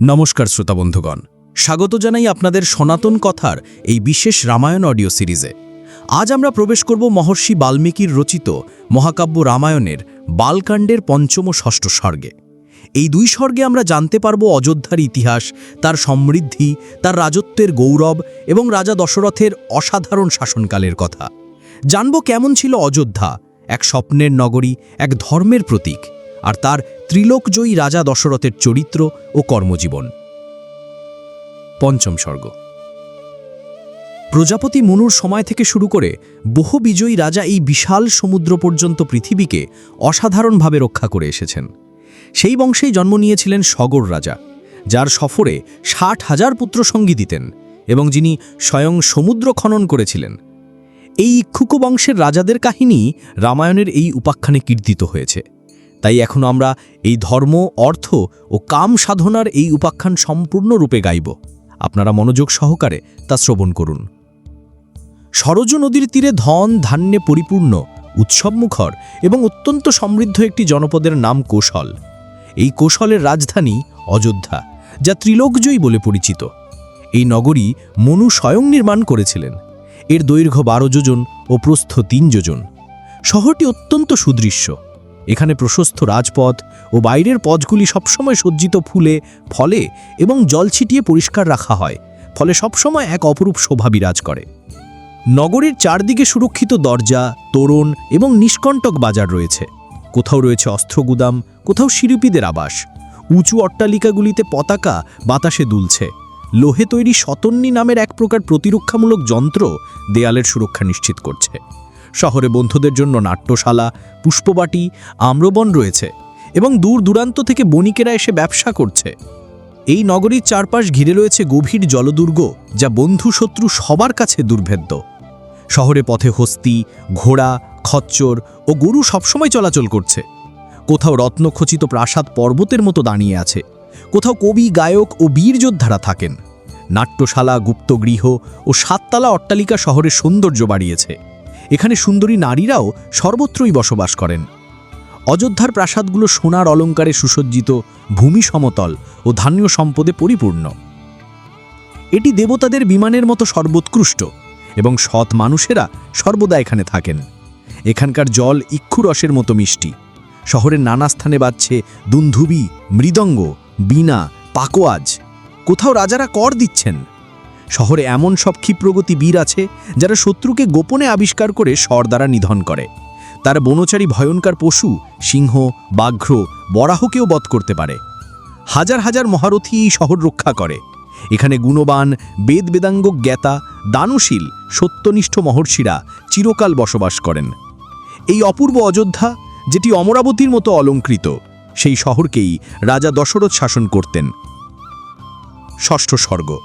নমস্কার শ্রোতা বন্ধুগণ। স্বাগত জানাই আপনাদের সনাতন কথার এই বিশেষ রামায়ণ অডিও সিরিজে। আজ আমরা প্রবেশ করব মহর্ষি বাল্মীকির রচিত মহাকাব্য রামায়ণের বালকাণ্ডের পঞ্চম ষষ্ঠ স্বর্গে। এই দুই স্বর্গে আমরা জানতে পারব অযোধ্যার ইতিহাস, তার সমৃদ্ধি, তার রাজত্বের গৌরব এবং রাজা দশরথের অসাধারণ শাসনকালের কথা। জানব কেমন ছিল অযোধ্যা এক স্বপ্নের নগরী, এক ধর্মের প্রতীক, আর তার ত্রিলোকজয়ী রাজা দশরথের চরিত্র ও কর্মজীবন। পঞ্চম স্বর্গ। প্রজাপতি মনুর সময় থেকে শুরু করে বহু বিজয়ী রাজা এই বিশাল সমুদ্র পর্যন্ত পৃথিবীকে অসাধারণভাবে রক্ষা করে এসেছেন। সেই বংশেই জন্ম নিয়েছিলেন সগর রাজা, যার সফরে ষাট হাজার পুত্র সঙ্গী দিতেন এবং যিনি স্বয়ং সমুদ্র খনন করেছিলেন এই ইক্ষুকু বংশের রাজাদের কাহিনী রামায়ণের এই উপাখ্যানে কীর্তিত হয়েছে। তাই এখন আমরা এই ধর্ম, অর্থ ও কাম সাধনার এই উপাখ্যান সম্পূর্ণরূপে গাইব। আপনারা মনোযোগ সহকারে তা শ্রবণ করুন। সরজ নদীর তীরে ধন ধান্যে পরিপূর্ণ, উৎসবমুখর এবং অত্যন্ত সমৃদ্ধ একটি জনপদের নাম কৌশল। এই কৌশলের রাজধানী অযোধ্যা, যা ত্রিলোকজয়ী বলে পরিচিত। এই নগরী মনু স্বয়ং নির্মাণ করেছিলেন। এর দৈর্ঘ্য বারো যোজন ও প্রস্থ তিন যোজন। শহরটি অত্যন্ত সুদৃশ্য। এখানে প্রশস্ত রাজপথ ও বাইরের পথগুলি সবসময় সজ্জিত ফুলে, ফলে এবং জল ছিটিয়ে পরিষ্কার রাখা হয়, ফলে সবসময় এক অপরূপ শোভা বিরাজ করে। নগরীর চারদিকে সুরক্ষিত দরজা, তোরণ এবং নিষ্কণ্টক বাজার রয়েছে। কোথাও রয়েছে অস্ত্রগুদাম কোথাও শিল্পীদের আবাস। উঁচু অট্টালিকাগুলিতে পতাকা বাতাসে দুলছে। লোহে তৈরি শতন্নি নামের এক প্রকার প্রতিরক্ষামূলক যন্ত্র দেয়ালের সুরক্ষা নিশ্চিত করছে। শহরে বন্ধুদের জন্য নাট্যশালা, পুষ্পবাটি, আম্রবন রয়েছে এবং দূর দূরান্ত থেকে বণিকেরা এসে ব্যবসা করছে। এই নগরীর চারপাশ ঘিরে রয়েছে গভীর জলদুর্গ যা বন্ধু শত্রু সবার কাছে দুর্ভেদ্য। শহরে পথে হস্তি, ঘোড়া, খচ্চর ও গরু সবসময় চলাচল করছে। কোথাও রত্নখচিত প্রাসাদ পর্বতের মতো দাঁড়িয়ে আছে, কোথাও কবি, গায়ক ও বীর যোদ্ধারা থাকেন। নাট্যশালা, গুপ্তগৃহ ও সাততলা অট্টালিকা শহরের সৌন্দর্য বাড়িয়েছে। এখানে সুন্দরী নারীরাও সর্বত্রই বসবাস করেন। অযোধ্যার প্রাসাদগুলো সোনার অলঙ্কারে সুসজ্জিত, ভূমি সমতল ও ধান্য সম্পদে পরিপূর্ণ। এটি দেবতাদের বিমানের মতো সর্বোৎকৃষ্ট এবং সৎ মানুষেরা সর্বদা এখানে থাকেন। এখানকার জল ইক্ষুরসের মতো মিষ্টি। শহরের নানা স্থানে বাজছে দুন্ধুবি, মৃদঙ্গ, বীণা, পাকোয়াজ। কোথাও রাজারা কর দিচ্ছেন। শহরে এমন সব ক্ষিপ্রগতি বীর আছে, যারা শত্রুকে গোপনে আবিষ্কার করে স্বর দ্বারা নিধন করে। তারা বনচারী ভয়ঙ্কর পশু, সিংহ, বাঘ্র, বরাহকেও বধ করতে পারে। হাজার হাজার মহারথী এই শহর রক্ষা করে। এখানে গুণবান বেদ বেদাঙ্গ জ্ঞাতা, দানশীল, সত্যনিষ্ঠ মহর্ষিরা চিরকাল বসবাস করেন। এই অপূর্ব অযোধ্যা, যেটি অমরাবতীর মতো অলঙ্কৃত, সেই শহরকেই রাজা দশরথ শাসন করতেন। ষষ্ঠ স্বর্গ।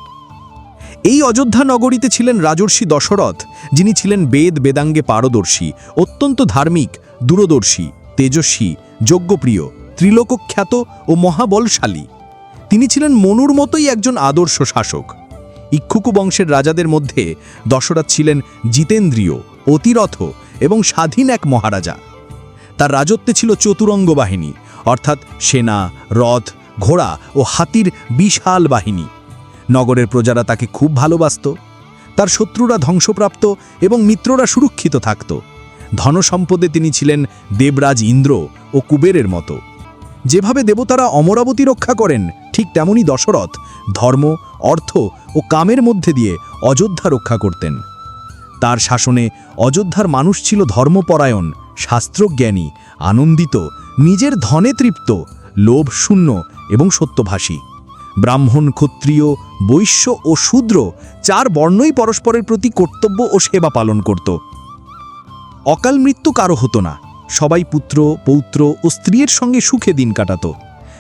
এই অযোধ্যা নগরীতে ছিলেন রাজর্ষি দশরথ, যিনি ছিলেন বেদ বেদাঙ্গে পারদর্শী, অত্যন্ত ধার্মিক, দূরদর্শী, তেজস্বী, যজ্ঞপ্রিয়, ত্রিলোকখ্যাত ও মহাবলশালী। তিনি ছিলেন মনুর মতোই একজন আদর্শ শাসক। ইক্ষুকু বংশের রাজাদের মধ্যে দশরথ ছিলেন জিতেন্দ্রীয়, অতিরথ এবং স্বাধীন এক মহারাজা। তার রাজত্বে ছিল চতুরঙ্গ বাহিনী, অর্থাৎ সেনা, রথ ঘোড়া ও হাতির বিশাল বাহিনী। নগরের প্রজারা তাকে খুব ভালোবাসত। তার শত্রুরা ধ্বংসপ্রাপ্ত এবং মিত্ররা সুরক্ষিত থাকত। ধনসম্পদে তিনি ছিলেন দেবরাজ ইন্দ্র ও কুবেরের মতো। যেভাবে দেবতারা অমরাবতী রক্ষা করেন, ঠিক তেমনি দশরথ ধর্ম, অর্থ ও কামের মধ্যে দিয়ে অযোধ্যা রক্ষা করতেন। তার শাসনে অযোধ্যার মানুষ ছিল ধর্মপরায়ণ, শাস্ত্রজ্ঞানী, আনন্দিত, নিজের ধনে তৃপ্ত, লোভ শূন্য এবং সত্যভাষী। ব্রাহ্মণ, ক্ষত্রিয়, বৈশ্য ও শূদ্র চার বর্ণই পরস্পরের প্রতি কর্তব্য ও সেবা পালন করত। অকাল মৃত্যু কারও হতো না। সবাই পুত্র, পৌত্র ও স্ত্রীর সঙ্গে সুখে দিন কাটাত।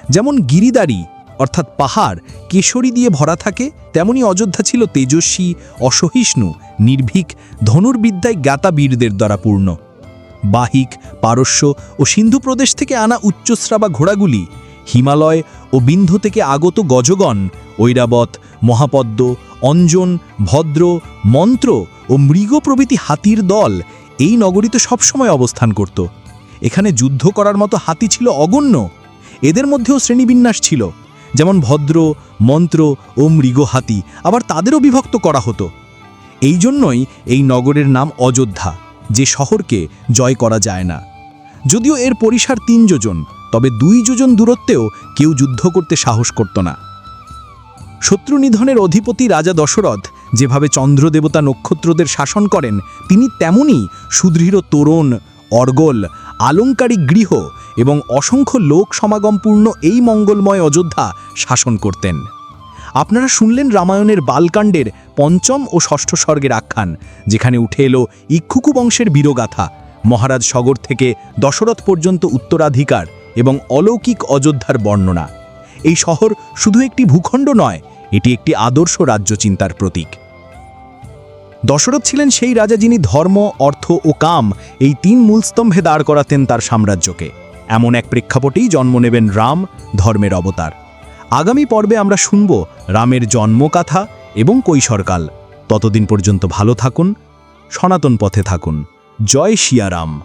যেমন গিরিদারি, অর্থাৎ পাহাড়, কেশরী দিয়ে ভরা থাকে, তেমনি অযোধ্যা ছিল তেজস্বী, অসহিষ্ণু, নির্ভীক, ধনুর্বিদ্যায় জ্ঞাতা বীরদের দ্বারা পূর্ণ। বাহিক, পারস্য ও সিন্ধু প্রদেশ থেকে আনা উচ্চশ্রাবা ঘোড়াগুলি হিমালয় ও বিন্ধ থেকে আগত গজগণ, ঐরাবত, মহাপদ্ম, অঞ্জন, ভদ্র, মন্ত্র ও মৃগ প্রভৃতি হাতির দল এই নগরীতে সবসময় অবস্থান করত। এখানে যুদ্ধ করার মতো হাতি ছিল অগণ্য। এদের মধ্যেও শ্রেণীবিন্যাস ছিল। যেমন ভদ্র, মন্ত্র ও মৃগ হাতি আবার তাদেরও বিভক্ত করা হতো। এই জন্যই এই নগরের নাম অযোধ্যা, যে শহরকে জয় করা যায় না। যদিও এর পরিসার তিন যোজন তবে দুই যোজন দূরত্বেও কেউ যুদ্ধ করতে সাহস করত না। শত্রু নিধনের অধিপতি রাজা দশরথ যেভাবে চন্দ্রদেবতা নক্ষত্রদের শাসন করেন, তিনি তেমনই সুদৃঢ় তোরণ, অর্গল, আলংকারিক গৃহ এবং অসংখ্য লোক সমাগমপূর্ণ এই মঙ্গলময় অযোধ্যা শাসন করতেন। আপনারা শুনলেন রামায়ণের বালকাণ্ডের পঞ্চম ও ষষ্ঠ স্বর্গের আখ্যান, যেখানে উঠে এলো ইক্ষুকু বংশের বীরগাথা। মহারাজ সগর থেকে দশরথ পর্যন্ত উত্তরাধিকার এবং অলৌকিক অযোধ্যার বর্ণনা। এই শহর শুধু একটি ভূখণ্ড নয়, এটি একটি আদর্শ রাজ্য চিন্তার প্রতীক। দশরথ ছিলেন সেই রাজা যিনি ধর্ম, অর্থ ও কাম এই তিন মূলস্তম্ভে দাঁড় করাতেন তার সাম্রাজ্যকে। এমন এক প্রেক্ষাপটেই জন্ম নেবেন রাম, ধর্মের অবতার। আগামী পর্বে আমরা শুনব রামের জন্মকাথা এবং কৈশোরকাল। ততদিন পর্যন্ত ভালো থাকুন, সনাতন পথে থাকুন। জয় শিয়ারাম।